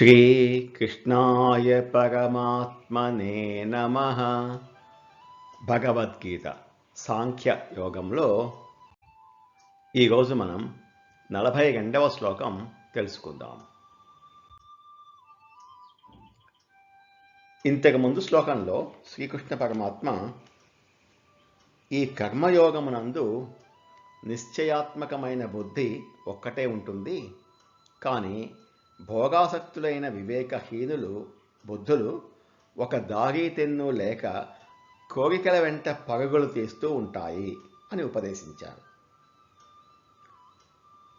శ్రీకృష్ణాయ పరమాత్మనే నమ. భగవద్గీత సాంఖ్య యోగంలో ఈరోజు మనం నలభై రెండవ శ్లోకం తెలుసుకుందాం. ఇంతకు ముందు శ్లోకంలో శ్రీకృష్ణ పరమాత్మ ఈ కర్మయోగమునందు నిశ్చయాత్మకమైన బుద్ధి ఒక్కటే ఉంటుంది. కానీ భోగాసక్తులైన వివేకహీనులు బుద్ధులు ఒక దారి తెన్ను లేక కోరికల వెంట పరుగులు తీస్తూ ఉంటాయి అని ఉపదేశించారు.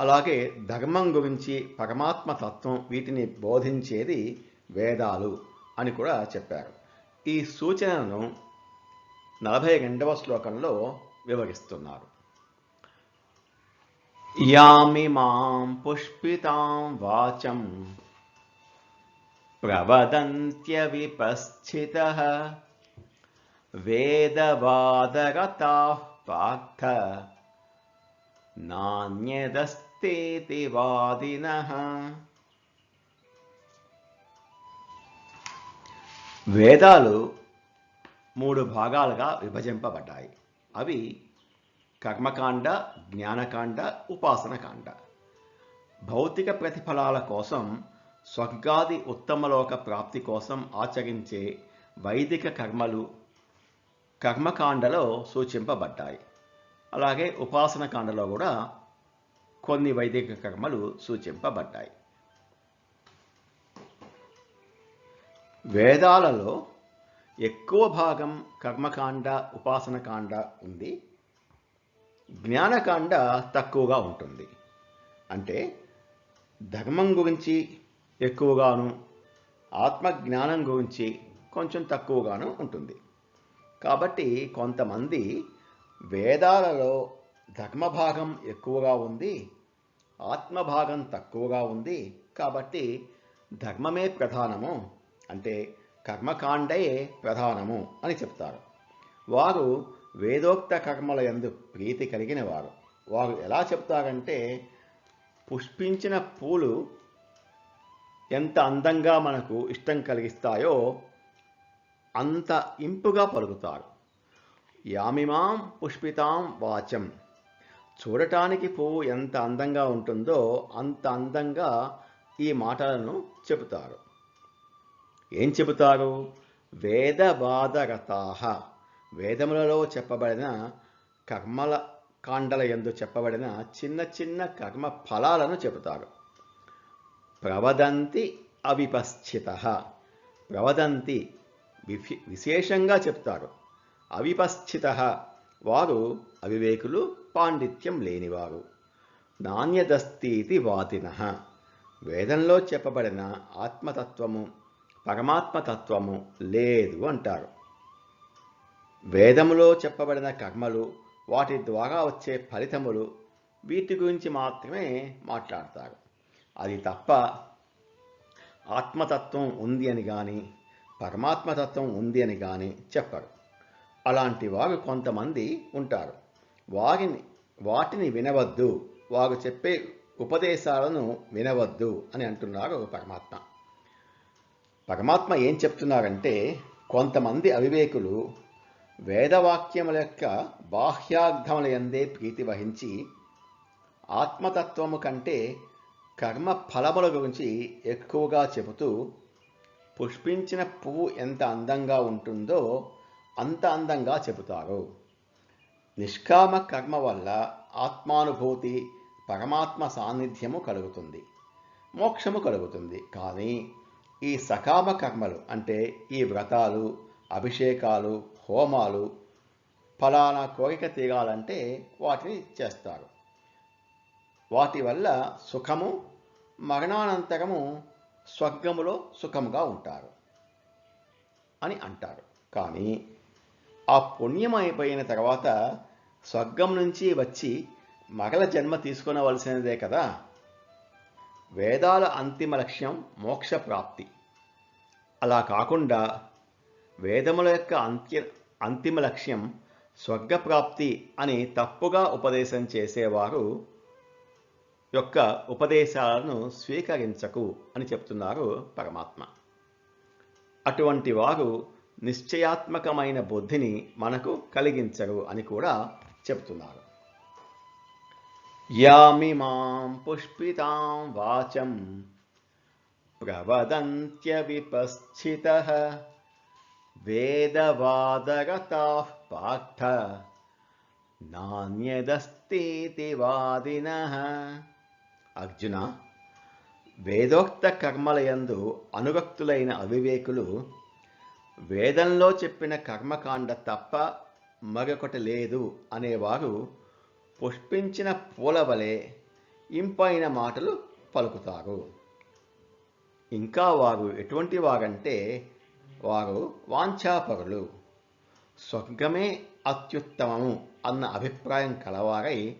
అలాగే ధర్మం గురించి పరమాత్మ తత్వం వీటిని బోధించేది వేదాలు అని కూడా చెప్పారు. ఈ సూచనను నలభై రెండవ శ్లోకంలో వివరిస్తున్నారు. यामिमां पुष्पितां वाचं प्रवदन्त्यविपस्थितः वेदवादरताः पार्थ నాణ్యదస్తేతి వాదిన వేదాలు మూడు భాగాలుగా విభజింపబడ్డాయి అవి కర్మకాండ జ్ఞానకాండ ఉపాసనకాండ. భౌతిక ప్రతిఫలాల కోసం స్వర్గాది ఉత్తమలోక ప్రాప్తి కోసం ఆచరించే వైదిక కర్మలు కర్మకాండలో సూచింపబడ్డాయి. అలాగే ఉపాసనకాండలో కూడా కొన్ని వైదిక కర్మలు సూచింపబడ్డాయి. వేదాలలో ఎక్కువ భాగం కర్మకాండ ఉపాసనకాండ ఉంది. జ్ఞానకాండ తక్కువగా ఉంటుంది. అంటే ధర్మం గురించి ఎక్కువగాను ఆత్మజ్ఞానం గురించి కొంచెం తక్కువగాను ఉంటుంది. కాబట్టి కొంతమంది వేదాలలో ధర్మభాగం ఎక్కువగా ఉంది ఆత్మభాగం తక్కువగా ఉంది. కాబట్టి ధర్మమే ప్రధానము అంటే కర్మకాండయే ప్రధానము అని చెప్తారు. వారు వేదోక్త కర్మల ఎందు ప్రీతి కలిగిన వారు వారు ఎలా చెప్తారంటే పుష్పించిన పూలు ఎంత అందంగా మనకు ఇష్టం కలిగిస్తాయో అంత ఇంపుగా పలుకుతారు. యామిమాం పుష్పితాం వాచం. చూడటానికి పువ్వు ఎంత అందంగా ఉంటుందో అంత అందంగా ఈ మాటలను చెబుతారు. ఏం చెబుతారు? వేదవాదరతాహ. వేదములలో చెప్పబడిన కర్మల కాండల ఎందు చెప్పబడిన చిన్న చిన్న కర్మ ఫలాలను చెబుతారు. ప్రవదంతి అవిపశ్చిత. ప్రవదంతి విశేషంగా చెప్తారు అవిపశ్చిత. వారు అవివేకులు పాండిత్యం లేనివారు. నాణ్యదస్తీతి వాతిన వేదంలో చెప్పబడిన ఆత్మతత్వము పరమాత్మతత్వము లేదు అంటారు. వేదములో చెప్పబడిన కర్మలు వాటి ద్వారా వచ్చే ఫలితములు వీటి గురించి మాత్రమే మాట్లాడతారు అది తప్ప ఆత్మతత్వం ఉంది అని కానీ పరమాత్మతత్వం ఉంది అని కానీ చెప్పరు. అలాంటి వారు కొంతమంది ఉంటారు. వారిని వాటిని వినవద్దు. వారు చెప్పే ఉపదేశాలను వినవద్దు అని అంటున్నారు పరమాత్మ. పరమాత్మ ఏం చెప్తున్నారంటే కొంతమంది అవివేకులు వేదవాక్యముల యొక్క బాహ్యార్థముల ఎందే ప్రీతి వహించి ఆత్మతత్వము కంటే కర్మ ఫలముల గురించి ఎక్కువగా చెబుతూ పుష్పించిన పువ్వు ఎంత అందంగా ఉంటుందో అంత అందంగా చెబుతారు. నిష్కామ కర్మ వల్ల ఆత్మానుభూతి పరమాత్మ సాన్నిధ్యము కలుగుతుంది మోక్షము కలుగుతుంది. కానీ ఈ సకామ కర్మలు అంటే ఈ వ్రతాలు అభిషేకాలు హోమాలు ఫలానా కోరిక తీరాలంటే వాటిని చేస్తారు. వాటి వల్ల సుఖము మరణానంతరము స్వర్గములో సుఖముగా ఉంటారు అని అంటారు. కానీ ఆ పుణ్యం అయిపోయిన తర్వాత స్వర్గం నుంచి వచ్చి మగల జన్మ తీసుకునవలసినదే కదా? వేదాల అంతిమ లక్ష్యం మోక్ష ప్రాప్తి అలా కాకుండా వేదముల యొక్క అంత్య అంతిమ లక్ష్యం స్వర్గప్రాప్తి అని తప్పుగా ఉపదేశం చేసేవారు యొక్క ఉపదేశాలను స్వీకరించకు అని చెప్తున్నారు పరమాత్మ. అటువంటి వారు నిశ్చయాత్మకమైన బుద్ధిని మనకు కలిగించరు అని కూడా చెప్తున్నారు. యామిమాం పుష్పితాం వాచం ప్రవదంత్య విపశ్చిత వేదవాదగతా పాఠ నాణ్యదస్తీతి వాదిన అర్జున వేదోక్త కర్మలయందు అనురక్తులైన అవివేకులు వేదంలో చెప్పిన కర్మకాండ తప్ప మరొకటి లేదు అనేవారు పుష్పించిన పూల వలె ఇంపైన మాటలు పలుకుతారు. ఇంకా వారు ఎటువంటి వారంటే వారు వాంఛాపరులు. స్వర్గమే అత్యుత్తమము అన్న అభిప్రాయం కలవారై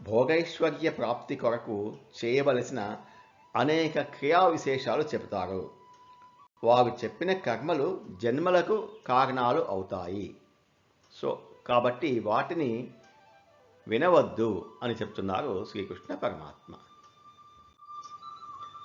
భోగైశ్వర్య ప్రాప్తి కొరకు చేయవలసిన అనేక క్రియా విశేషాలు చెబుతారు. వారు చెప్పిన కర్మలు జన్మలకు కారణాలు అవుతాయి. సో కాబట్టి వాటిని వినవద్దు అని చెప్తున్నారు శ్రీకృష్ణ పరమాత్మ.